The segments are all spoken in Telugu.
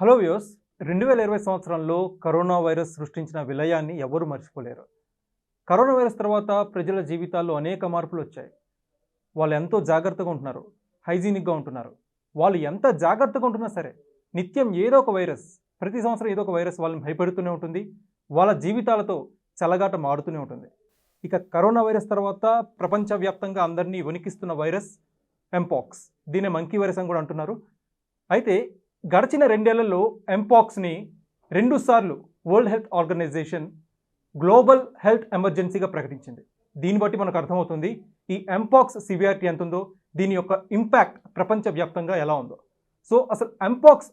హలో వ్యూస్ రెండు వేల ఇరవై సంవత్సరంలో కరోనా వైరస్ సృష్టించిన విలయాన్ని ఎవరు మర్చిపోలేరు. కరోనా వైరస్ తర్వాత ప్రజల జీవితాల్లో అనేక మార్పులు వచ్చాయి. వాళ్ళు ఎంతో జాగ్రత్తగా ఉంటున్నారు హైజీనిక్గా ఉంటున్నారు. వాళ్ళు ఎంత జాగ్రత్తగా ఉంటున్నా సరే నిత్యం ఏదో ఒక వైరస్ ప్రతి సంవత్సరం ఏదో ఒక వైరస్ వాళ్ళని భయపెడుతూనే ఉంటుంది వాళ్ళ జీవితాలతో చల్లగాట మారుతూనే ఉంటుంది. ఇక కరోనా వైరస్ తర్వాత ప్రపంచవ్యాప్తంగా అందరినీ వణికిస్తున్న వైరస్ ఎంపాక్స్ దీన్ని మంకీ వైరస్ అని కూడా అంటున్నారు. అయితే గడిచిన రెండేళ్ళలో ఎంపాక్స్ని రెండుసార్లు World Health Organization global health ఎమర్జెన్సీగా ప్రకటించింది. దీన్ని బట్టి మనకు అర్థమవుతుంది ఈ ఎంపాక్స్ సివియారిటీ ఎంత ఉందో దీని యొక్క ఇంపాక్ట్ ప్రపంచవ్యాప్తంగా ఎలా ఉందో. సో అసలు ఎంపాక్స్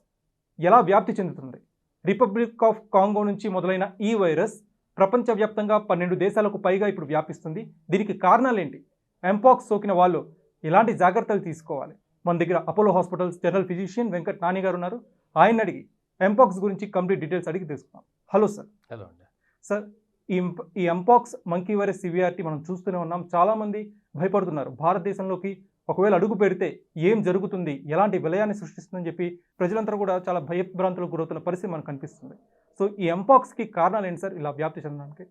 ఎలా వ్యాప్తి చెందుతుంది? రిపబ్లిక్ ఆఫ్ కాంగో నుంచి మొదలైన ఈ వైరస్ ప్రపంచవ్యాప్తంగా పన్నెండు దేశాలకు పైగా ఇప్పుడు వ్యాపిస్తుంది. దీనికి కారణాలు ఏంటి ఎంపాక్స్ సోకిన వాళ్ళు ఎలాంటి జాగ్రత్తలు తీసుకోవాలి? మన దగ్గర Apollo Hospitals general physician Venkat Nani గారు ఉన్నారు. ఆయన అడిగి ఎంపాక్స్ గురించి కంప్లీట్ డీటెయిల్స్ అడిగి తెలుసుకున్నాం హలో సార్. హలో అండి. సార్ ఈ ఈ ఎంపాక్స్ మంకీ వైరస్ సివియారిటీ మనం చూస్తూనే ఉన్నాం. చాలామంది భయపడుతున్నారు. భారతదేశంలోకి ఒకవేళ అడుగు పెడితే ఏం జరుగుతుంది? ఎలాంటి విలయాన్ని సృష్టిస్తుందని చెప్పి ప్రజలందరూ కూడా చాలా భయభ్రాంతులకు గురవుతున్న పరిస్థితి మనకు కనిపిస్తుంది. సో ఈ ఎంపాక్స్కి కారణాలు ఏంటి సార్? ఇలా వ్యాప్తి చెందడానికి.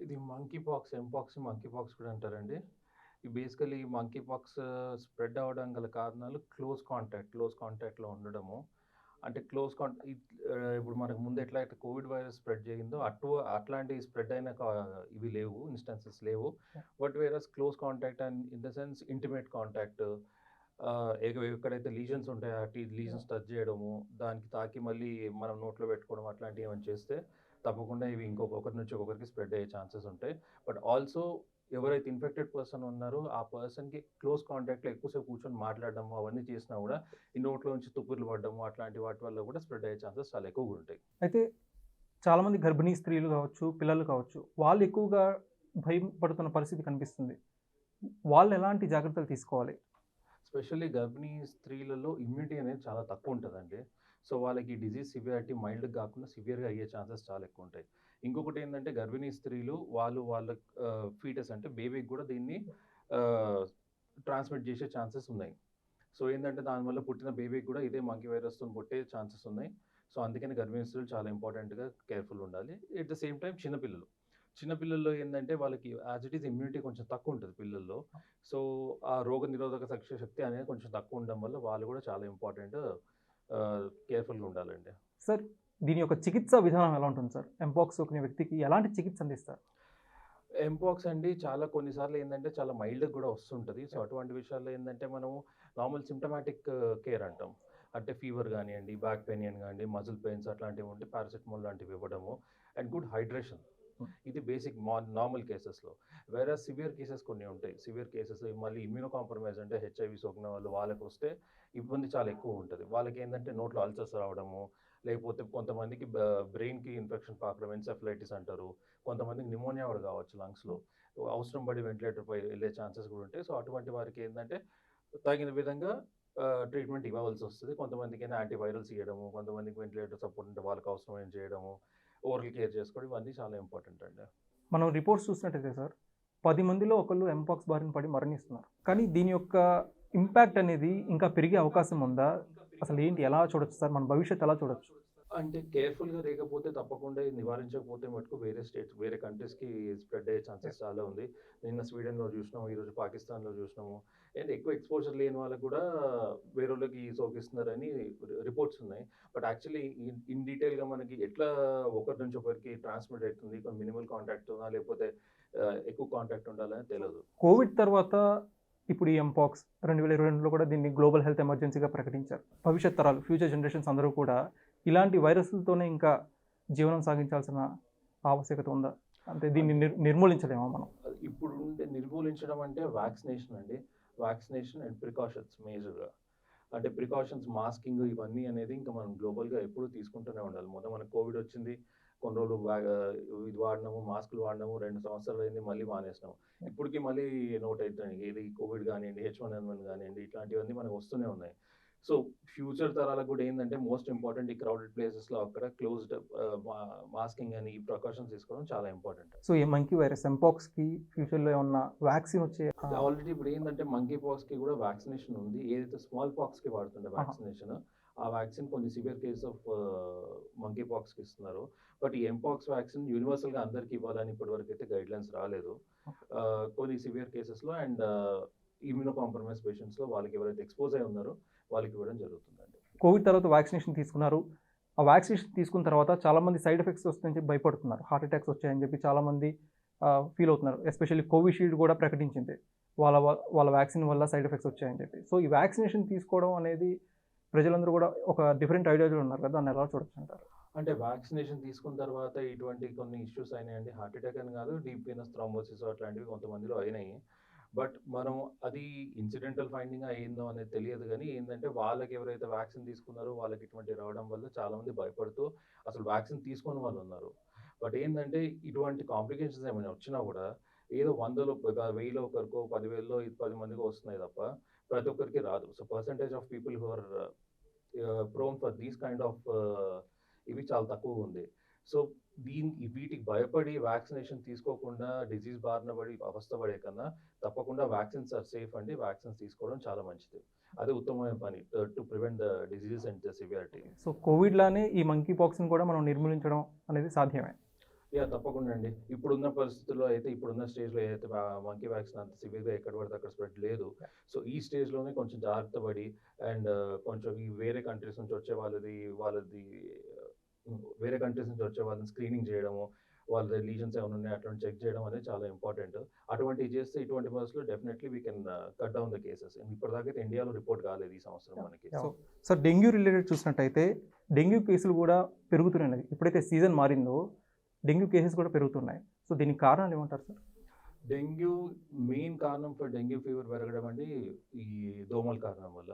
ఇది monkey pox mpox monkey pox కూడా అంటారండి. బేసికలీ మంకీ పాక్స్ స్ప్రెడ్ అవ్వడం గల కారణాలు క్లోజ్ కాంటాక్ట్ క్లోజ్ కాంటాక్ట్లో ఉండడము. అంటే క్లోజ్ కాంటాక్ట్ ఇప్పుడు మనకు ముందు ఎట్లయితే కోవిడ్ వైరస్ స్ప్రెడ్ చేయిందో అటు అట్లాంటి స్ప్రెడ్ అయిన కా- ఇవి లేవు ఇన్స్టెన్సెస్ లేవు. But various close contact and in the sense intimate contact ఎక్కడైతే లీజన్స్ ఉంటాయో అటు లీజన్స్ టచ్ చేయడము దానికి తాకి మళ్ళీ మనం నోట్లో పెట్టుకోవడం అట్లాంటివి ఏమైనా చేస్తే తప్పకుండా ఇవి ఇంకొకరి నుంచి ఒకరికి స్ప్రెడ్ అయ్యే ఛాన్సెస్ ఉంటాయి. బట్ ఆల్సో ఎవరైతే ఇన్ఫెక్టెడ్ పర్సన్ ఉన్నారో ఆ పర్సన్కి క్లోజ్ కాంటాక్ట్లో ఎక్కువసేపు కూర్చొని మాట్లాడడము అవన్నీ చేసినా కూడా ఈ నోట్లో నుంచి తుప్పుర్లు పడడము అట్లాంటి వాటి వల్ల కూడా స్ప్రెడ్ అయ్యే ఛాన్సెస్ చాలా ఎక్కువగా ఉంటాయి. అయితే చాలామంది గర్భిణీ స్త్రీలు కావచ్చు పిల్లలు కావచ్చు వాళ్ళు ఎక్కువగా భయపడుతున్న పరిస్థితి కనిపిస్తుంది. వాళ్ళు ఎలాంటి జాగ్రత్తలు తీసుకోవాలి? స్పెషల్లీ గర్భిణీ స్త్రీలలో ఇమ్యూనిటీ అనేది చాలా తక్కువ ఉంటుందండి. సో వాళ్ళకి డిజీజ్ సివియారిటీ మైల్డ్ కాకుండా సివియర్గా అయ్యే ఛాన్సెస్ చాలా ఎక్కువ ఉంటాయి. ఇంకొకటి ఏంటంటే గర్భిణీ స్త్రీలు వాళ్ళు వాళ్ళ ఫీటస్ అంటే బేబీకి కూడా దీన్ని ట్రాన్స్మిట్ చేసే ఛాన్సెస్ ఉన్నాయి. సో ఏంటంటే దానివల్ల పుట్టిన బేబీకి కూడా ఇదే మంకీ వైరస్తో పుట్టే ఛాన్సెస్ ఉన్నాయి. సో అందుకని గర్భిణీ స్త్రీలు చాలా ఇంపార్టెంట్గా కేర్ఫుల్ ఉండాలి. ఎట్ ద సేమ్ టైం చిన్నపిల్లలు చిన్నపిల్లల్లో ఏంటంటే వాళ్ళకి యాజ్ ఇట్ ఈస్ ఇమ్యూనిటీ కొంచెం తక్కువ ఉంటుంది పిల్లల్లో. సో ఆ రోగ నిరోధక శక్తి శక్తి అనేది కొంచెం తక్కువ ఉండడం వల్ల వాళ్ళు కూడా చాలా ఇంపార్టెంట్ కేర్ఫుల్గా ఉండాలండి. సార్ దీని యొక్క చికిత్సా విధానం ఎలా ఉంటుంది సార్? ఎంపాక్స్ సోకిన వ్యక్తికి ఎలాంటి చికిత్స అందిస్తారు? ఎంపాక్స్ అండి చాలా కొన్నిసార్లు ఏంటంటే చాలా మైల్డ్ కూడా వస్తుంటుంది. సో అటువంటి విషయాల్లో ఏంటంటే మనం నార్మల్ సిమ్టమాటిక్ కేర్ అంటాం. అంటే ఫీవర్ కానివ్వండి బ్యాక్ పెయిన్ కానివ్వండి మజిల్ పెయిన్స్ అట్లాంటివి ఉంటే పారాసిటమాల్ లాంటివి ఇవ్వడము అండ్ గుడ్ హైడ్రేషన్. Hmm. ఇది బేసిక్ నార్మల్ కేసెస్లో. వేరే సివియర్ కేసెస్ కొన్ని ఉంటాయి. సివియర్ కేసెస్ మళ్ళీ ఇమ్యూనో కాంప్రమైజ్ అంటే హెచ్ఐవి సోకిన వాళ్ళు వాళ్ళకి వస్తే ఇబ్బంది చాలా ఎక్కువ ఉంటుంది. వాళ్ళకి ఏంటంటే నోట్లో అల్సర్స్ రావడము లేకపోతే కొంతమందికి బ్రెయిన్కి ఇన్ఫెక్షన్ పాకడం ఎన్సెఫలైటిస్ అంటారు కొంతమందికి నిమోనియా కూడా కావచ్చు లంగ్స్లో. అవసరం పడి వెంటిలేటర్ పై వెళ్ళే ఛాన్సెస్ కూడా ఉంటాయి. సో అటువంటి వారికి ఏంటంటే తగిన విధంగా ట్రీట్మెంట్ ఇవ్వవలసి వస్తుంది. కొంతమందికి యాంటీవైరల్స్ ఇవ్వడము కొంతమందికి వెంటిలేటర్ సపోర్ట్ ఉంటే వాళ్ళకి అవసరమైన చేయడము ఓరల్ కేర్ చేసుకోవడం ఇవన్నీ చాలా ఇంపార్టెంట్ అండి. మనం రిపోర్ట్స్ చూసినట్టయితే సార్ పది మందిలో ఒకళ్ళు ఎంపాక్స్ బారిన పడి మరణిస్తున్నారు. కానీ దీని యొక్క ఇంపాక్ట్ అనేది ఇంకా పెరిగే అవకాశం ఉందా? అసలు ఏంటి ఎలా చూడొచ్చు సార్? మన భవిష్యత్తు ఎలా చూడొచ్చు? అంటే కేర్ఫుల్గా లేకపోతే తప్పకుండా నివారించకపోతే మటుకు వేరే స్టేట్స్ వేరే కంట్రీస్కి స్ప్రెడ్ అయ్యే ఛాన్సెస్ చాలా ఉంది. నిన్న స్వీడన్లో చూసినాము ఈరోజు పాకిస్తాన్లో చూసినాము. అండ్ ఎక్కువ ఎక్స్పోజర్ లేని వాళ్ళకి కూడా వేరే వాళ్ళకి సోకిస్తున్నారని రిపోర్ట్స్ ఉన్నాయి. బట్ యాక్చువల్లీ ఇన్ డీటెయిల్గా మనకి ఎట్లా ఒకరి నుంచి ఒకరికి ట్రాన్స్మిట్ అవుతుంది? కొన్ని మినిమల్ కాంటాక్ట్ ఉందా? లేకపోతే ఎక్కువ కాంటాక్ట్ ఉండాలని తెలియదు. కోవిడ్ తర్వాత ఇప్పుడు ఈ ఎంపాక్స్ రెండు వేల ఇరవై రెండులో కూడా దీన్ని గ్లోబల్ హెల్త్ ఎమర్జెన్సీగా ప్రకటించారు. భవిష్యత్ తరాలు ఫ్యూచర్ జనరేషన్స్ అందరూ కూడా ఇలాంటి వైరస్లతోనే ఇంకా జీవనం సాగించాల్సిన ఆవశ్యకత ఉందా? అంటే దీన్ని నిర్ నిర్మూలించలేమా మనం? ఇప్పుడు ఉండే నిర్మూలించడం అంటే వ్యాక్సినేషన్ అండి. వ్యాక్సినేషన్ అండ్ ప్రికాషన్స్ మేజర్గా అంటే ప్రికాషన్స్ మాస్కింగ్ ఇవన్నీ అనేది ఇంకా మనం గ్లోబల్గా ఎప్పుడూ తీసుకుంటూనే ఉండాలి. మొదట మనకు కోవిడ్ వచ్చింది కొన్ని రోజులు ఇది వాడినాము మాస్కులు వాడినాము రెండు సంవత్సరాలు అయింది మళ్ళీ మానేసినాము. ఇప్పటికి మళ్ళీ నోట్ అవుతుంది ఇది కోవిడ్ కానివ్వండి హెచ్ వన్ ఎన్ వన్ కానివ్వండి ఇట్లాంటివన్నీ మనకు వస్తూనే ఉన్నాయి. సో ఫ్యూచర్ తరాలకు కూడా ఏంటంటే మోస్ట్ ఇంపార్టెంట్ ఈ క్రౌడెడ్ ప్లేసెస్లో అక్కడ క్లోజ్డ్ మాస్కింగ్ అని ఈ ప్రికాషన్స్ తీసుకోవడం చాలా ఇంపార్టెంట్. సో ఈ మంకీ వైరస్ ఎంపాక్స్కి ఫ్యూచర్లో ఏమన్నా వ్యాక్సిన్ వచ్చే ఆల్రెడీ ఇప్పుడు ఏంటంటే మంకీ పాక్స్కి కూడా వ్యాక్సినేషన్ ఉంది. ఏదైతే స్మాల్ పాక్స్కి వాడుతుండే వ్యాక్సినేషన్ ఆ వ్యాక్సిన్ కొన్ని సివియర్ కేస్ ఆఫ్ మంకీ పాక్స్కి ఇస్తున్నారు. బట్ ఈ ఎంపాక్స్ వ్యాక్సిన్ యూనివర్సల్గా అందరికి ఇవ్వాలని ఇప్పటివరకు అయితే గైడ్ లైన్స్ రాలేదు కొన్ని సివియర్ కేసెస్లో అండ్ ఇమ్యూనో కాంప్రమైజ్ పేషెంట్స్లో వాళ్ళకి ఎవరైతే ఎక్స్పోజ్ అయి ఉన్నారో వాళ్ళకి ఇవ్వడం జరుగుతుందండి. కోవిడ్ తర్వాత వ్యాక్సినేషన్ తీసుకున్నారు. ఆ వ్యాక్సినేషన్ తీసుకున్న తర్వాత చాలామంది సైడ్ ఎఫెక్ట్స్ వస్తాయని చెప్పి భయపడుతున్నారు. హార్ట్ అటాక్స్ వచ్చాయని చెప్పి చాలామంది ఫీల్ అవుతున్నారు. ఎస్పెషల్లీ కోవిషీల్డ్ కూడా ప్రకటించింది. వాళ్ళ వాళ్ళ వ్యాక్సిన్ వల్ల సైడ్ ఎఫెక్ట్స్ వచ్చాయని చెప్పి. సో ఈ వ్యాక్సినేషన్ తీసుకోవడం అనేది ప్రజలందరూ కూడా ఒక డిఫరెంట్ ఐడియాలో ఉన్నారు కదా దాన్ని ఎలా చూడొచ్చు అంటారు అంటే వ్యాక్సినేషన్ తీసుకున్న తర్వాత ఇటువంటి కొన్ని ఇష్యూస్ అయినాయండి. హార్ట్ అటాక్ అని కాదు డీప్ వీనస్ థ్రాంబోసిస్ అట్లాంటివి కొంతమందిలో అయినాయి. బట్ మనం అది ఇన్సిడెంటల్ ఫైండింగ్ అయ్యిందో అనేది తెలియదు కానీ ఏంటంటే వాళ్ళకి ఎవరైతే వ్యాక్సిన్ తీసుకున్నారో వాళ్ళకి ఇటువంటి రావడం వల్ల చాలామంది భయపడుతూ అసలు వ్యాక్సిన్ తీసుకొని వాళ్ళు ఉన్నారు. బట్ ఏంటంటే ఇటువంటి కాంప్లికేషన్స్ ఏమైనా వచ్చినా కూడా ఏదో వందలో వెయ్యిలో ఒకరికో పదివేలలో పది మందికి వస్తున్నాయి తప్ప ప్రతి ఒక్కరికి రాదు. So percentage of people who are prone for these kind of ఇవి చాలా తక్కువ ఉంది. సో దీని వీటికి భయపడి వ్యాక్సినేషన్ తీసుకోకుండా డిజీజ్ బారిన పడి అవస్థ పడే కన్నా తప్పకుండా వ్యాక్సిన్స్ ఆర్ సేఫ్ అండి. వ్యాక్సిన్స్ తీసుకోవడం చాలా మంచిది. అదే ఉత్తమమైన పని to prevent the diseases and the severity so Covid లానే ఈ మంకీ పాక్స్ని కూడా మనం నిర్మూలించడం అనేది సాధ్యమే. యా తప్పకుండా అండి. ఇప్పుడున్న పరిస్థితుల్లో అయితే ఇప్పుడున్న స్టేజ్లో ఏదైతే మంకీ వ్యాక్సిన్ అంత సివియర్గా ఎక్కడ పడితే అక్కడ స్ప్రెడ్ లేదు. సో ఈ స్టేజ్లోనే కొంచెం జాగ్రత్త పడి అండ్ కొంచెం ఈ వేరే కంట్రీస్ నుంచి వచ్చే వాళ్ళది వాళ్ళది uh, వేరే కంట్రీస్ నుంచి వచ్చే వాళ్ళని స్క్రీనింగ్ చేయడము వాళ్ళ లీజన్స్ ఏమైనా ఉన్నాయి అటువంటి చెక్ చేయడం అనేది చాలా ఇంపార్టెంట్ అటువంటివి చేస్తే ఇటువంటి పరిస్థితుల్లో definitely we can cut down the cases ఇప్పటిదాకా అయితే ఇండియాలో రిపోర్ట్ కాలేదు ఈ సంవత్సరం మనకి. సో సార్ డెంగ్యూ రిలేటెడ్ చూసినట్టయితే డెంగ్యూ కేసులు కూడా పెరుగుతున్నాయి. ఎప్పుడైతే సీజన్ మారిందో డెంగ్యూ కేసెస్ కూడా పెరుగుతున్నాయి. సో దీనికి కారణాలు ఏమంటారు సార్? డెంగ్యూ మెయిన్ కారణం ఫర్ డెంగ్యూ ఫీవర్ పెరగడం అండి ఈ దోమల కారణం వల్ల.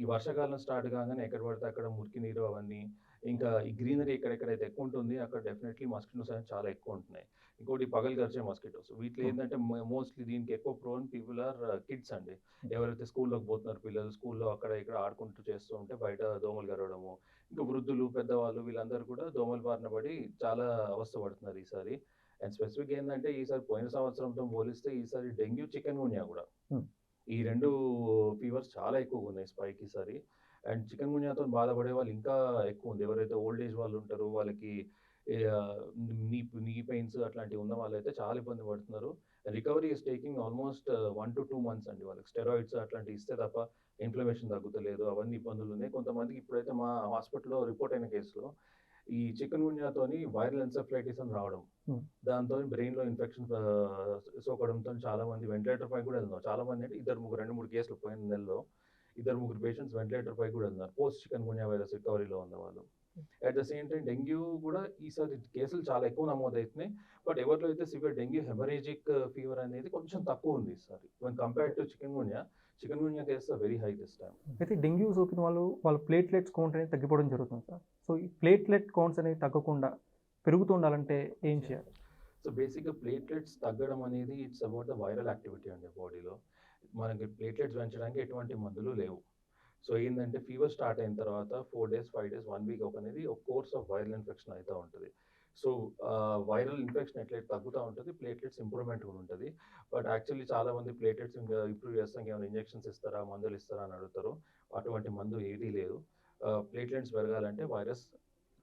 ఈ వర్షాకాలం స్టార్ట్ కాగానే ఎక్కడ పడితే అక్కడ మురికి నీరు అవన్నీ ఇంకా ఈ గ్రీనరీ ఎక్కడెక్కడైతే ఎక్కువ ఉంటుంది అక్కడ డెఫినెట్లీ మస్కిటోస్ అనేవి చాలా ఎక్కువ ఉంటున్నాయి ఇంకోటి పగలు గరిచే మస్కిటోస్. వీటిలో. ఏంటంటే మోస్ట్లీ దీనికి ఎక్కువ ప్రోన్ పీపుల్ ఆర్ కిడ్స్ అండి. ఎవరైతే స్కూల్లోకి పోతున్నారు పిల్లలు స్కూల్లో అక్కడ ఇక్కడ ఆడుకుంటూ చేస్తూ ఉంటే బయట దోమలు గరవడము. ఇంకా వృద్ధులు పెద్దవాళ్ళు వీళ్ళందరూ కూడా దోమల బారిన పడి చాలా అవస్థ పడుతున్నారు ఈసారి. అండ్ స్పెసిఫిక్ ఏంటంటే ఈసారి పోయిన సంవత్సరంతో పోలిస్తే ఈసారి డెంగ్యూ చికెన్ గున్యా కూడా. ఈ రెండు ఫీవర్స్ చాలా ఎక్కువగా ఉన్నాయి స్పైక్ ఈసారి. అండ్ చికెన్ గున్యాతో బాధపడే వాళ్ళు ఇంకా ఎక్కువ ఉంది. ఎవరైతే ఓల్డ్ ఏజ్ వాళ్ళు ఉంటారో వాళ్ళకి నీ నీ పెయిన్స్ అట్లాంటివి ఉన్న వాళ్ళైతే చాలా ఇబ్బంది పడుతున్నారు. Recovery is taking almost one to two months అండి వాళ్ళకి. స్టెరాయిడ్స్ అట్లాంటివి ఇస్తే తప్ప ఇన్ఫ్లమేషన్ తగ్గుతలేదు అవన్నీ ఇబ్బందులు ఉన్నాయి. కొంతమందికి ఇప్పుడైతే మా హాస్పిటల్లో రిపోర్ట్ అయిన కేసులో ఈ చికెన్ గున్యాతోని వైరల్ ఎన్సెఫ్లైటిస్ అని రావడం. దాంతో బ్రెయిన్లో ఇన్ఫెక్షన్ సోకడంతో చాలా మంది వెంటిలేటర్ పై కూడా వెళ్తున్నారు. చాలా మంది అంటే ఇద్దరు ముగ్గురు రెండు మూడు కేసులు పోయిన నెలలో ఇద్దరు ముగ్గురు పేషెంట్స్ వెంటిలేటర్ పై కూడా వెళ్తున్నారు పోస్ట్ చికెన్ గున్యా వైరస్ రికవరీలో ఉన్న వాళ్ళు. At the same time dengue కూడా ఈసారి కేసులు చాలా ఎక్కువ నమోదవుతున్నాయి బట్ ఎవరిలో అయితే సివియర్ డెంగ్యూ హెమరేజిక్ ఫీవర్ అనేది కొంచెం తక్కువ ఉంది ఈసారి. One compared to chikungunya chikungunya case very high this time అయితే డెంగ్యూ సోకిన వాళ్ళు వాళ్ళ ప్లేట్లెట్స్ కౌంట్ అనేది తగ్గిపోవడం జరుగుతుంది సార్. సో ఈ ప్లేట్లెట్ కౌంట్స్ అనేవి తగ్గకుండా పెరుగుతూ ఉండాలంటే ఏం చేయాలి? సో బేసిక్గా ప్లేట్లెట్స్ తగ్గడం అనేది it's about the viral activity అండి బాడీలో మనకి ప్లేట్లెట్స్ పెంచడానికి ఎటువంటి మందులు లేవు. సో ఏంటంటే ఫీవర్ స్టార్ట్ అయిన తర్వాత four days five days one week ఒక అనేది ఒక కోర్స్ ఆఫ్ వైరల్ ఇన్ఫెక్షన్ అవుతూ ఉంటుంది. సో వైరల్ ఇన్ఫెక్షన్ ఎట్లయితే తగ్గుతూ ఉంటుంది ప్లేట్లెట్స్ ఇంప్రూవ్మెంట్ కూడా ఉంటుంది. బట్ యాక్చువల్లీ చాలా మంది ప్లేట్లెట్స్ ఇంకా ఇంప్రూవ్ చేస్తాం ఏమైనా ఇంజెక్షన్స్ ఇస్తారా మందులు ఇస్తారా అని అడుగుతారు. అటువంటి మందు ఏదీ లేదు. ప్లేట్లెట్స్ పెరగాలంటే వైరస్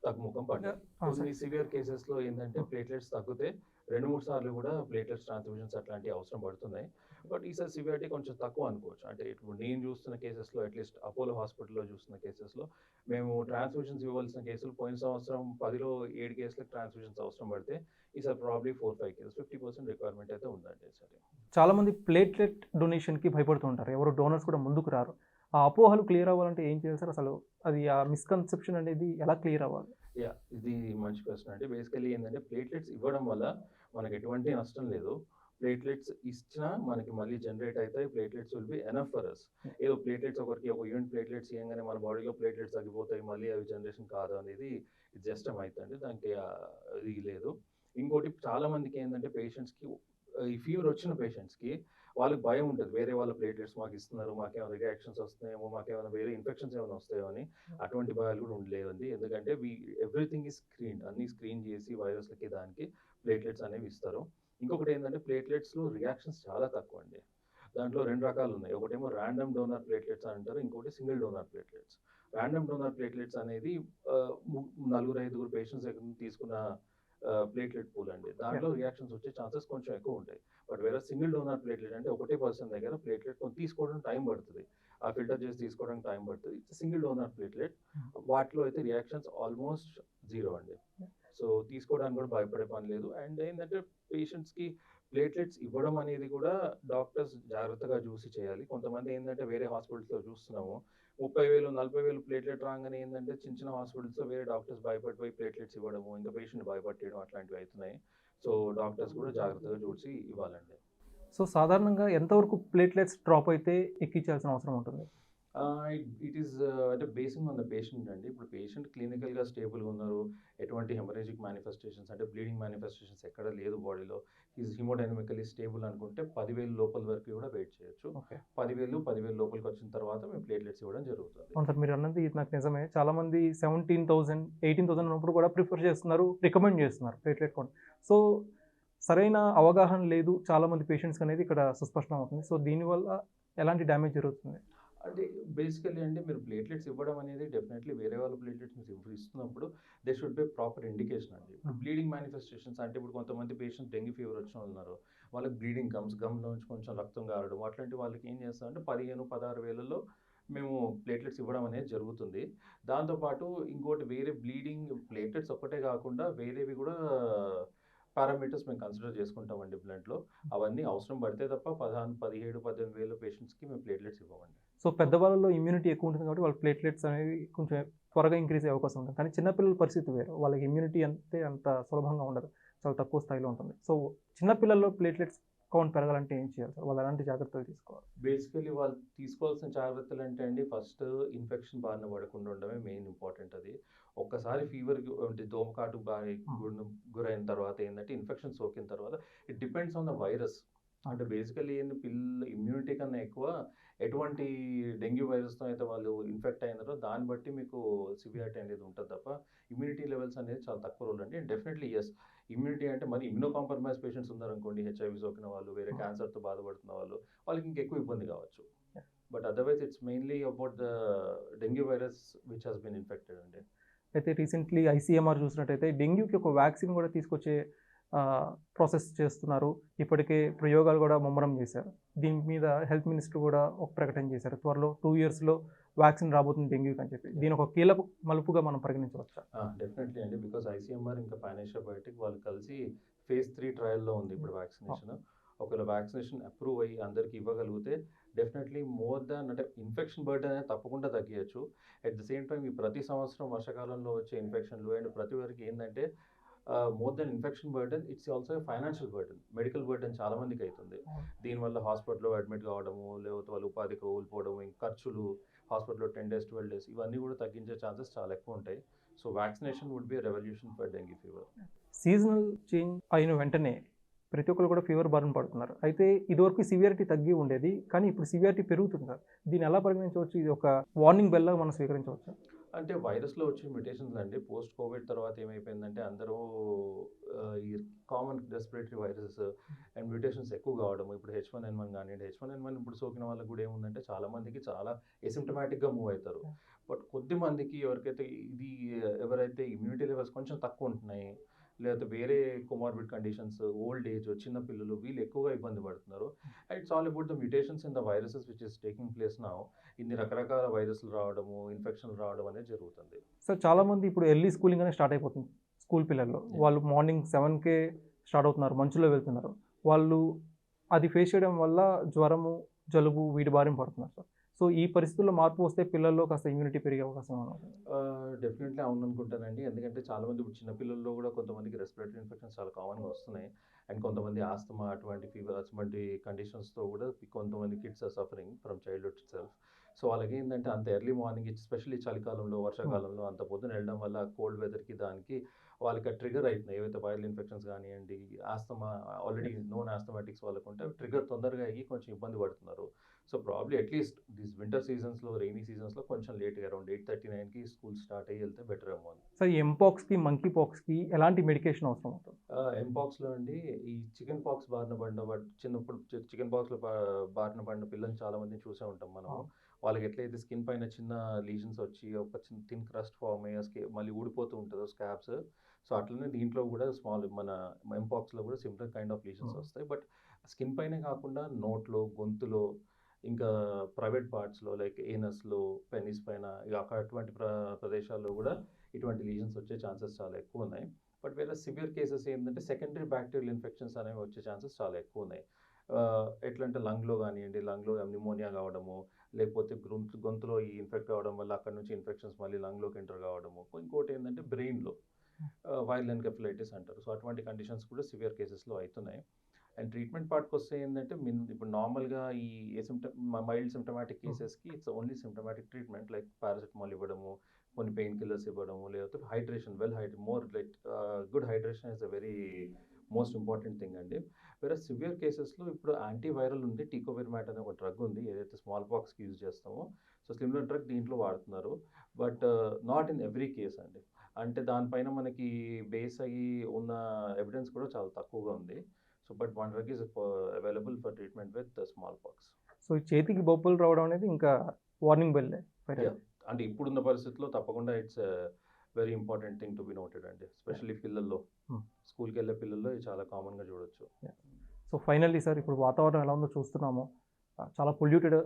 తగ్గుముఖం సార్. కొన్ని సివియర్ కేసెస్లో ఏంటంటే ప్లేట్లెట్స్ తగ్గితే రెండు మూడు సార్లు కూడా ప్లేట్లెట్స్ ట్రాన్స్ఫ్యూజన్స్ అట్లాంటివి అవసరం పడుతున్నాయి. బట్ ఈసారి సివియారిటీ కొంచెం తక్కువ అనుకోవచ్చు. అంటే ఇప్పుడు నేను చూస్తున్న కేసెస్లో అట్లీస్ట్ అపోలో హాస్పిటల్లో చూస్తున్న కేసెస్లో మేము ట్రాన్స్ఫ్యూజన్స్ ఇవ్వాల్సిన కేసులు పోయిన సంవత్సరం పదిలో ఏడు కేసులకు ట్రాన్స్ఫ్యూజన్స్ అవసరం పడితే ఈసారి probably four five cases fifty percent requirement అయితే ఉందండి సరే చాలా మంది ప్లేట్లెట్ డొనేషన్కి భయపడుతూ ఉంటారు. ఎవరు డోనర్స్ కూడా ముందుకు రారు. ఆ అపోహలు క్లియర్ అవ్వాలంటే ఏం చేయాలి సార్? అసలు అది ఆ మిస్కన్సెప్షన్ అనేది ఎలా క్లియర్ అవ్వాలి? యా ఇది మంచి క్వశ్చన్ అంటే బేసికలీ ఏంటంటే ప్లేట్లెట్స్ ఇవ్వడం వల్ల మనకి ఎటువంటి నష్టం లేదు. ప్లేట్లెట్స్ ఇచ్చినా మనకి మళ్ళీ జనరేట్ అవుతాయి platelets will be enough for us ఏదో ప్లేట్లెట్స్ ఒకరికి ఒక యూనిట్ ప్లేట్లెట్స్ ఇవ్వగానే మన బాడీలో ప్లేట్లెట్స్ తగ్గిపోతాయి. మళ్ళీ అవి జనరేషన్ కాదు అనేది ఇది జస్ట్ అవుతుంది దానికి ఇది లేదు. ఇంకోటి చాలా మందికి ఏంటంటే పేషెంట్స్కి ఈ ఫీవర్ వచ్చిన పేషెంట్స్కి వాళ్ళకి భయం ఉంటుంది. వేరే వాళ్ళ ప్లేట్లెట్స్ మాకు ఇస్తున్నారు. మాకేమైనా రియాక్షన్స్ వస్తున్నాయేమో మాకేమైనా వేరే ఇన్ఫెక్షన్స్ ఏమైనా వస్తాయో అని అటువంటి భయాలు కూడా ఉండలేదండి. ఎందుకంటే వి ఎవ్రీథింగ్ ఈ స్క్రీన్ అన్ని స్క్రీన్ చేసి వైరస్లకి దానికి ప్లేట్లెట్స్ అనేవి ఇస్తారు. ఇంకొకటి ఏంటంటే ప్లేట్లెట్స్లో రియాక్షన్స్ చాలా తక్కువ అండి దాంట్లో రెండు రకాలు ఉన్నాయి. ఒకటేమో ర్యాండమ్ డోనర్ ప్లేట్లెట్స్ అని అంటారు. ఇంకోటి single donor platelets. Random donor platelets అనేది నలుగురు ఐదుగురు పేషెంట్స్ దగ్గర నుంచి తీసుకున్న ప్లేట్లెట్ పూల్ అండి. దాంట్లో రియాక్షన్స్ వచ్చే ఛాన్సెస్ కొంచెం ఎక్కువ ఉంటాయి. బట్ వేరే సింగిల్ డోనర్ ప్లేట్లెట్ అంటే ఒకటే పర్సన్ దగ్గర ప్లేట్లెట్ కొంచెం తీసుకోవడం టైం పడుతుంది. ఆ ఫిల్టర్ చేసి తీసుకోవడానికి టైం పడుతుంది. Single donor platelet. వాటిలో అయితే రియాక్షన్స్ ఆల్మోస్ట్ జీరో అండి. సో తీసుకోవడానికి కూడా భయపడే పని లేదు. అండ్ ఏంటంటే పేషెంట్స్కి ప్లేట్లెట్స్ ఇవ్వడం అనేది కూడా డాక్టర్స్ జాగ్రత్తగా చూసి చేయాలి. కొంతమంది ఏంటంటే వేరే హాస్పిటల్స్లో చూస్తున్నాము. ముప్పై వేలు నలభై వేలు ప్లేట్లెట్ రాగానే ఏంటంటే చిన్న చిన్న హాస్పిటల్స్లో వేరే డాక్టర్స్ భయపడిపోయి ప్లేట్లెట్స్ ఇవ్వడము ఇంకా పేషెంట్ భయపట్టేయడం అట్లాంటివి అవుతున్నాయి. సో డాక్టర్స్ కూడా జాగ్రత్తగా చూసి ఇవ్వాలండి. సో సాధారణంగా ఎంతవరకు ప్లేట్లెట్స్ డ్రాప్ అయితే ఎక్కించాల్సిన అవసరం ఉంటుంది? ఇట్ ఈస్ అంటే బేసింగ్ ఆన్ ద పేషెంట్ అండి. ఇప్పుడు పేషెంట్ క్లినికల్గా స్టేబుల్గా ఉన్నారు. ఎటువంటి హెమరేజిక్ మేనిఫెస్టేషన్స్ అంటే బ్లీడింగ్ మేనిఫెస్టేషన్స్ ఎక్కడ లేదు బాడీలో. ఈజ్ హిమోడైనమికలీ స్టేబుల్ అనుకుంటే పదివేలు లోపల వరకు కూడా వెయిట్ చేయొచ్చు. పదివేలు పదివేలు లోపలికి వచ్చిన తర్వాత మేము ప్లేట్లెట్స్ ఇవ్వడం జరుగుతుంది. అవును సార్ మీరు అన్నది నాకు నిజమే. చాలా మంది సెవెంటీన్ థౌసండ్ ఎయిటీన్ థౌసండ్ ఉన్నప్పుడు కూడా ప్రిఫర్ చేస్తున్నారు రికమెండ్ చేస్తున్నారు ప్లేట్లెట్ కౌంట్ సో సరైన అవగాహన లేదు చాలా మంది పేషెంట్స్ అనేది ఇక్కడ సుస్పష్టం అవుతుంది సో దీనివల్ల ఎలాంటి డ్యామేజ్ జరుగుతుంది? అంటే బేసికలీ అంటే మీరు ప్లేట్లెట్స్ ఇవ్వడం అనేది డెఫినెట్లీ వేరే వాళ్ళ ప్లేట్లెట్స్ మీరు ఇస్తున్నప్పుడు they should be proper indication అండి. Hmm. బ్లీడింగ్ మేనిఫెస్టేషన్స్ అంటే ఇప్పుడు కొంతమంది పేషెంట్స్ డెంగ్యూ ఫీవర్ వచ్చిన ఉన్నారు. వాళ్ళకి బ్లీడింగ్ కమ్స్ గమ్ నుంచి కొంచెం రక్తం కారడం అట్లాంటి వాళ్ళకి ఏం చేస్తామంటే పదిహేను పదహారు వేలలో మేము ప్లేట్లెట్స్ ఇవ్వడం అనేది జరుగుతుంది. దాంతోపాటు ఇంకోటి వేరే బ్లీడింగ్ ప్లేట్లెట్స్ ఒక్కటే కాకుండా వేరేవి కూడా పారామీటర్స్ మేము కన్సిడర్ చేసుకుంటామండి బ్లడ్లో. అవన్నీ అవసరం పడితే తప్ప పదహారు పదిహేడు పద్దెనిమిది వేల పేషెంట్స్కి మేము ప్లేట్లెట్స్ ఇవ్వమండి. సో పెద్దవాళ్ళలో ఇమ్యూనిటీ ఎక్కువ ఉంటుంది కాబట్టి వాళ్ళ ప్లేట్లెట్స్ అనేవి కొంచెం త్వరగా ఇంక్రీజ్ అయ్యే అవకాశం ఉంటుంది. కానీ చిన్నపిల్లల పరిస్థితి వేరు. వాళ్ళకి ఇమ్యూనిటీ అంతే అంత సులభంగా ఉండదు. చాలా తక్కువ స్థాయిలో ఉంటుంది. సో చిన్నపిల్లల్లో ప్లేట్లెట్స్ కౌంట్ పెరగాలంటే ఏం చేయాలి సార్? వాళ్ళు ఎలాంటి జాగ్రత్తలు తీసుకోవాలి? బేసికలీ వాళ్ళు తీసుకోవాల్సిన జాగ్రత్తలు అంటే అండి ఫస్ట్ ఇన్ఫెక్షన్ బారిన పడకుండా ఉండడమే మెయిన్ ఇంపార్టెంట్ అది. ఒక్కసారి ఫీవర్ అంటే దోమకాటు బాగా గురి- గురైన తర్వాత ఏంటంటే ఇన్ఫెక్షన్ సోకిన తర్వాత it depends on the virus. అంటే బేసికలీ ఏంటి పిల్లల ఇమ్యూనిటీ కన్నా ఎక్కువ ఎటువంటి డెంగ్యూ వైరస్తో అయితే వాళ్ళు ఇన్ఫెక్ట్ అయినారో దాన్ని బట్టి మీకు సివియారిటీ అనేది ఉంటుంది తప్ప ఇమ్యూనిటీ లెవెల్స్ అనేది చాలా తక్కువ రోల్ అండి డెఫినెట్లీ ఎస్ ఇమ్యూనిటీ అంటే మరి ఇమ్యూనో కాంప్రమైజ్ పేషెంట్స్ ఉన్నారనుకోండి హెచ్ఐవి సోకిన వాళ్ళు వేరే క్యాన్సర్తో బాధపడుతున్న వాళ్ళు వాళ్ళకి ఇంకెక్కువ ఇబ్బంది కావచ్చు. But otherwise it's mainly about the dengue virus which has been infected అండి. అయితే రీసెంట్లీ ఐసీఎంఆర్ చూసినట్టయితే డెంగ్యూకి ఒక వ్యాక్సిన్ కూడా తీసుకొచ్చే ప్రాసెస్ చేస్తున్నారు. ఇప్పటికే ప్రయోగాలు కూడా ముమ్మరం చేశారు. దీని మీద హెల్త్ మినిస్టర్ కూడా ఒక ప్రకటన చేశారు. త్వరలో టూ ఇయర్స్లో వ్యాక్సిన్ రాబోతుంది డెంగ్యూకి అని చెప్పి. దీని ఒక కీలక మలుపుగా మనం పరిగణించవచ్చా? డెఫినెట్లీ అండి. బికాస్ ఐసీఎంఆర్ ఇంకా పైనేషియా బయోటిక్ వాళ్ళు కలిసి ఫేజ్ త్రీ ట్రయల్లో ఉంది ఇప్పుడు వ్యాక్సినేషన్ ఒకవేళ వ్యాక్సినేషన్ అప్రూవ్ అయ్యి అందరికి ఇవ్వగలిగితే డెఫినెట్లీ మోర్ దాన్ అంటే ఇన్ఫెక్షన్ బర్డెన్ అనేది తప్పకుండా తగ్గించచ్చు అట్ ద సేమ్ టైం ఈ ప్రతి సంవత్సరం వర్షాకాలంలో వచ్చే ఇన్ఫెక్షన్లు అండ్ ప్రతి వరకు ఏంటంటే more than infection burden it's also financial burden medical burden చాలా మందికి అవుతుంది దీనివల్ల హాస్పిటల్లో అడ్మిట్ కావడము లేకపోతే వాళ్ళు ఉపాధి కోల్పోవడము ఇంక ఖర్చులు హాస్పిటల్లో టెన్ డేస్ ట్వెల్వ్ డేస్ ఇవన్నీ కూడా తగ్గించే ఛాన్సెస్ చాలా ఎక్కువ ఉంటాయి. So vaccination would be revolution for dengue fever seasonal change అయిన వెంటనే ప్రతి ఒక్కరు కూడా ఫీవర్ బారిన పడుతున్నారు. అయితే ఇదివరకు సివియారిటీ తగ్గి ఉండేది కానీ ఇప్పుడు సివియారిటీ పెరుగుతుంది? సార్ దీన్ని ఎలా పరిగణించవచ్చు? ఇది ఒక వార్నింగ్ బెల్లా మనం స్వీకరించవచ్చు? అంటే వైరస్లో వచ్చే మ్యూటేషన్స్ అండి పోస్ట్ కోవిడ్ తర్వాత ఏమైపోయిందంటే అందరూ ఈ common respiratory viruses and mutations ఎక్కువ కావడం. ఇప్పుడు హెచ్ వన్ ఎన్ వన్ కానివ్వండి హెచ్ వన్ ఎన్ వన్ ఇప్పుడు సోకిన వాళ్ళకి కూడా ఏముందంటే చాలా మందికి చాలా ఎసిమ్టమాటిక్గా మూవ్ అవుతారు. బట్ కొద్ది మందికి ఎవరికైతే ఇది ఎవరైతే ఇమ్యూనిటీ లెవెల్స్ కొంచెం తక్కువ ఉంటున్నాయి లేకపోతే వేరే కొమార్బిడ్ కండిషన్స్ ఓల్డ్ ఏజ్ చిన్న పిల్లలు వీళ్ళు ఎక్కువగా ఇబ్బంది పడుతున్నారు. And it's all about the mutations in the viruses which is taking place నా ఇన్ని రకరకాల వైరస్లు రావడము ఇన్ఫెక్షన్లు రావడం అనేది జరుగుతుంది. సార్ చాలామంది ఇప్పుడు ఎర్లీ స్కూలింగ్ అనేది స్టార్ట్ అయిపోతుంది. స్కూల్ పిల్లల్లో. వాళ్ళు మార్నింగ్ సెవెన్కే స్టార్ట్ అవుతున్నారు మంచులో వెళ్తున్నారు. వాళ్ళు అది ఫేస్ చేయడం వల్ల జ్వరము జలుబు వీటి బారిన పడుతున్నారు సార్ సో ఈ పరిస్థితుల్లో మార్పు వస్తే పిల్లల్లో కాస్త ఇమ్యూనిటీ పెరిగే అవకాశం? డెఫినెట్లీ అవును అనుకుంటానండి ఎందుకంటే చాలా మంది ఇప్పుడు చిన్నపిల్లల్లో కూడా కొంతమందికి రెస్పిరేటరీ ఇన్ఫెక్షన్స్ చాలా కామన్గా వస్తున్నాయి. అండ్ కొంతమంది ఆస్తమా అటువంటి ఫీవర్ అటువంటి కండిషన్స్తో కూడా కొంతమంది kids are suffering from childhood self so వాళ్ళకి ఏంటంటే అంత ఎర్లీ మార్నింగ్ ఎస్పెషల్లీ చలికాలంలో వర్షాకాలంలో అంత పొద్దున వెళ్ళడం వల్ల కోల్డ్ వెదర్కి దానికి వాళ్ళకి ట్రిగర్ అవుతున్నాయి ఏవైతే వైరల్ ఇన్ఫెక్షన్స్ కానివ్వండి ఆస్తమా ఆల్రెడీ నోన్ ఆస్తమాటిక్స్ వాళ్ళకు ఉంటే ట్రిగర్ తొందరగా అయ్యి కొంచెం ఇబ్బంది పడుతున్నారు. So probably atleast this winter సీజన్స్లో rainy సీజన్స్లో కొంచెం లేట్గా అరౌండ్ ఎయిట్ థర్టీ నైన్కి స్కూల్ స్టార్ట్ అయ్యి వెళ్తే బెటర్ ఏమో అని. సార్ ఎంపాక్స్కి మంకీ పాక్స్కి ఎలాంటి మెడికేషన్ అవసరం అవుతుంది? ఎంపాక్స్లో అండి ఈ చికెన్ పాక్స్ బారిన పడిన చిన్నప్పుడు చికెన్ పాక్స్లో బారిన పడిన పిల్లల్ని చాలా మందిని చూసే ఉంటాం మనం వాళ్ళకి ఎట్లయితే స్కిన్ పైన చిన్న లీజన్స్ వచ్చి ఒక చిన్న థిన్ క్రస్ట్ ఫామ్ అయ్యి స్కే మళ్ళీ ఊడిపోతూ ఉంటుందో స్కాబ్స్ సో అట్లనే దీంట్లో కూడా స్మాల్ మన ఎంపాక్స్లో కూడా సిమిలర్ కైండ్ ఆఫ్ లీజన్స్. వస్తాయి. బట్ స్కిన్ పైనే కాకుండా నోట్లో గొంతులో ఇంకా ప్రైవేట్ పార్ట్స్లో లైక్ ఏనస్లో పెనిస్ పైన ఇక అక్కడ అటువంటి ప్ర ప్రదేశాల్లో కూడా ఇటువంటి లీజన్స్ వచ్చే ఛాన్సెస్ చాలా ఎక్కువ ఉన్నాయి. బట్ వేరే సివియర్ కేసెస్ ఏంటంటే సెకండరీ బ్యాక్టీరియల్ ఇన్ఫెక్షన్స్ అనేవి వచ్చే ఛాన్సెస్ చాలా ఎక్కువ ఉన్నాయి. ఎట్లా అంటే లంగ్లో కానివ్వండి లంగ్లో నిమోనియా కావడము లేకపోతే గొంతు గొంతులో ఈ ఇన్ఫెక్ట్ కావడం వల్ల అక్కడ నుంచి ఇన్ఫెక్షన్స్ మళ్ళీ లంగ్లోకి ఎంటర్ కావడము. ఇంకోటి ఏంటంటే బ్రెయిన్లో వైరల్ ఎన్కెఫలైటిస్ అంటారు. సో అటువంటి కండిషన్స్ కూడా సివియర్ కేసెస్లో అవుతున్నాయి అండ్ ట్రీట్మెంట్ పార్ట్కి వస్తే ఏంటంటే మిన్ ఇప్పుడు నార్మల్గా ఈ symptom mild symptomatic కేసెస్కి it's only symptomatic treatment like paracetamol ఇవ్వడము కొన్ని పెయిన్ కిల్లర్స్ ఇవ్వడము లేకపోతే hydration well hide more like good hydration is a very most important thing అండి. వేరే సివియర్ కేసెస్లో ఇప్పుడు యాంటీవైరల్ ఉంది టీకోవిర్మాట్ అనే ఒక డ్రగ్ ఉంది ఏదైతే స్మాల్ పాక్స్కి యూజ్ చేస్తామో. సో సిమిలర్ డ్రగ్ దీంట్లో వాడుతున్నారు. But not in every case అండి. అంటే దానిపైన మనకి బేస్ అయ్యి ఉన్న ఎవిడెన్స్ కూడా చాలా తక్కువగా ఉంది. So but one drug is available for treatment with smallpox so ఈ చేతికి బొబ్బులు రావడం అనేది ఇంకా వార్నింగ్ Yeah. అంటే ఇప్పుడున్న పరిస్థితుల్లో తప్పకుండా it's very important thing to be noted అండి. ఎస్పెషల్లీ పిల్లల్లో. Hmm. స్కూల్కి వెళ్ళే పిల్లల్లో ఇది చాలా కామన్గా చూడొచ్చు. సో ఫైనల్లీ సార్ ఇప్పుడు వాతావరణం ఎలా ఉందో చూస్తున్నాము. చాలా పొల్యూటెడ్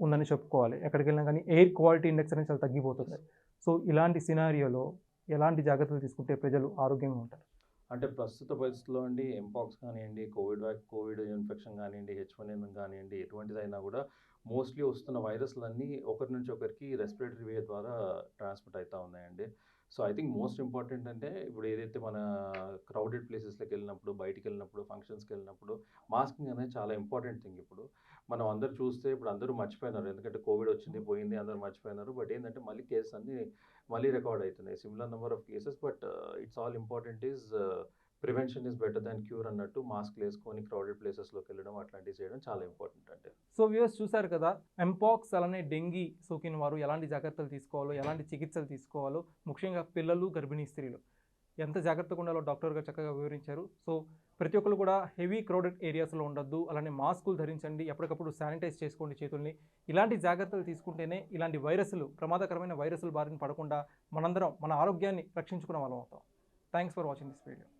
ఉందని చెప్పుకోవాలి. ఎక్కడికి వెళ్ళినా కానీ ఎయిర్ క్వాలిటీ ఇండెక్స్ అనేది చాలా తగ్గిపోతుంది. సో ఇలాంటి సినారియోలో ఎలాంటి జాగ్రత్తలు తీసుకుంటే ప్రజలు ఆరోగ్యంగా ఉంటారు? అంటే ప్రస్తుత పరిస్థితుల్లో అండి ఎంపాక్స్ కానివ్వండి కోవిడ్ వ్యాక్ కోవిడ్ ఇన్ఫెక్షన్ కానివ్వండి హెచ్ వన్ ఎన్ కానివ్వండి ఎటువంటిదైనా కూడా మోస్ట్లీ వస్తున్న వైరస్లన్నీ ఒకరి నుంచి ఒకరికి రెస్పిరేటరీ వే ద్వారా ట్రాన్స్మిట్ అవుతూ ఉన్నాయండి. So I think most important అంటే ఇప్పుడు ఏదైతే మన క్రౌడెడ్ ప్లేసెస్లోకి వెళ్ళినప్పుడు బయటికి వెళ్ళినప్పుడు ఫంక్షన్స్కి వెళ్ళినప్పుడు మాస్కింగ్ అనేది చాలా ఇంపార్టెంట్ థింగ్ ఇప్పుడు. మనం అందరూ చూస్తే ఇప్పుడు అందరూ మర్చిపోయినారు. ఎందుకంటే కోవిడ్ వచ్చింది పోయింది అందరూ మర్చిపోయినారు. బట్ ఏంటంటే మళ్ళీ కేసెస్ అన్ని మళ్ళీ రికార్డ్ అవుతున్నాయి similar number of cases but it's all important is prevention is better than cure అన్నట్టు మాస్క్ వేసుకొని క్రౌడెడ్ ప్లేసెస్లోకి వెళ్ళడం అట్లాంటివి చేయడం చాలా ఇంపార్టెంట్ అంటే సో వ్యూవర్స్ చూశారు కదా ఎంపాక్స్ అలానే డెంగీ సోకిన వారు ఎలాంటి జాగ్రత్తలు తీసుకోవాలో ఎలాంటి చికిత్సలు తీసుకోవాలో ముఖ్యంగా పిల్లలు గర్భిణీ స్త్రీలు. ఎంత జాగ్రత్తగా ఉండాలో డాక్టర్ గారు చక్కగా వివరించారు. సో ప్రతి ఒక్కరు కూడా హెవీ క్రౌడెడ్ ఏరియాస్లో ఉండొద్దు అలానే మాస్కులు ధరించండి ఎప్పటికప్పుడు శానిటైజ్ చేసుకోండి చేతుల్ని. ఇలాంటి జాగ్రత్తలు తీసుకుంటేనే ఇలాంటి వైరస్లు ప్రమాదకరమైన వైరస్లు బారిన పడకుండా మనందరం మన ఆరోగ్యాన్ని రక్షించుకునే వాళ్ళం అవుతాం. Thanks for watching this video.